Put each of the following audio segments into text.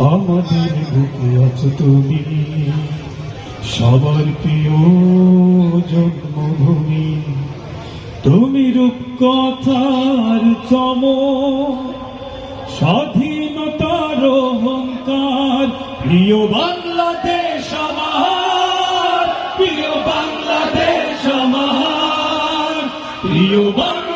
আমাদের বুকে আছো তুমি। সবার প্রিয় জন্মভূমি, তুমি রূপকথার চম স্বাধীনতার অহংকার, প্রিয় বাংলাদেশ আমার, প্রিয় বাংলাদেশ আমার, প্রিয় বাংলাদেশ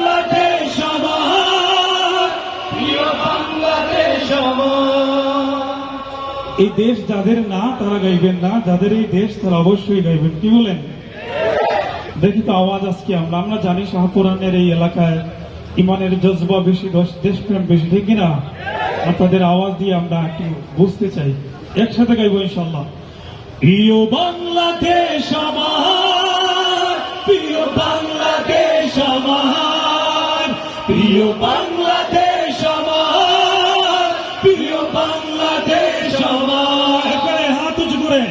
এই দেশ যাদের না, তারা গাইবেন না। যাদের এই দেশ, তারা অবশ্যই গাইবেন। কি বলেন? দেখি তো আওয়াজ আজকে আমরা। আমরা জানি শাহপুরানের এই এলাকায় ইমানের জজবা বেশি, দশ- দেশপ্রেম বেশি, ঠিক কিনা? আপনাদের আওয়াজ দিয়ে আমরা একটু বুঝতে চাই। একসাথে গাইবো ইনশাল্লাহ প্রিয় বাংলাদেশ আমার, প্রিয় বাংলাদেশ আমার, প্রিয় বাংলাদেশ বাংলাদেশ আমার। এখানে হাত উঁচু করে।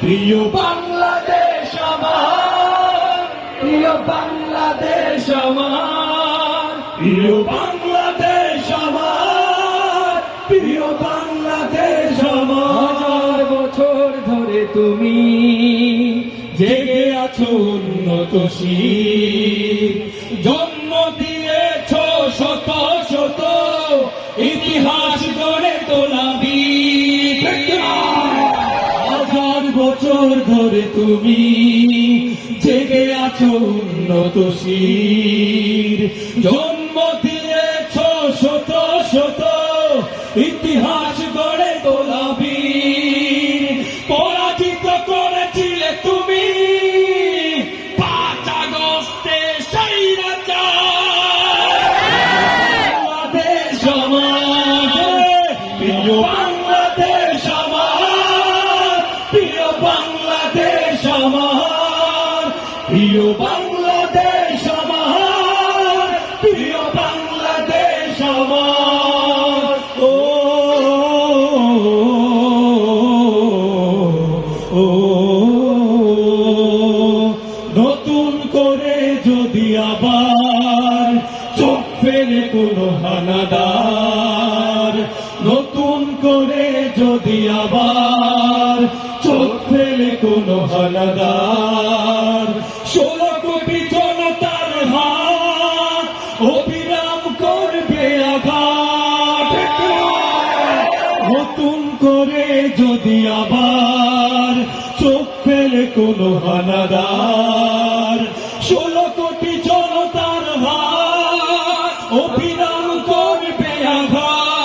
প্রিয় বাংলাদেশ আমার। প্রিয় বাংলাদেশ আমার। প্রিয় বাংলাদেশ আমার। প্রিয় বাংলাদেশ আমার। বছর ধরে তুমি জেগে আছো উন্নত জন্ম দিয়েছ শত শত। ইতিহাস গড়ে তোলাবি বছর ধরে তুমি জেগে আছো উন্নত শীর। প্রিয় বাংলাদেশ আমার, প্রিয় বাংলাদেশ আমার, ও নতুন করে যদি আবার চোখ ফেলে কোনো হানাদার, নতুন করে যদি আবার চোখ ফেলে কোনো হানাদার করে যদি আবার চোখ ফেলে কোনো হানাদার? ষোলো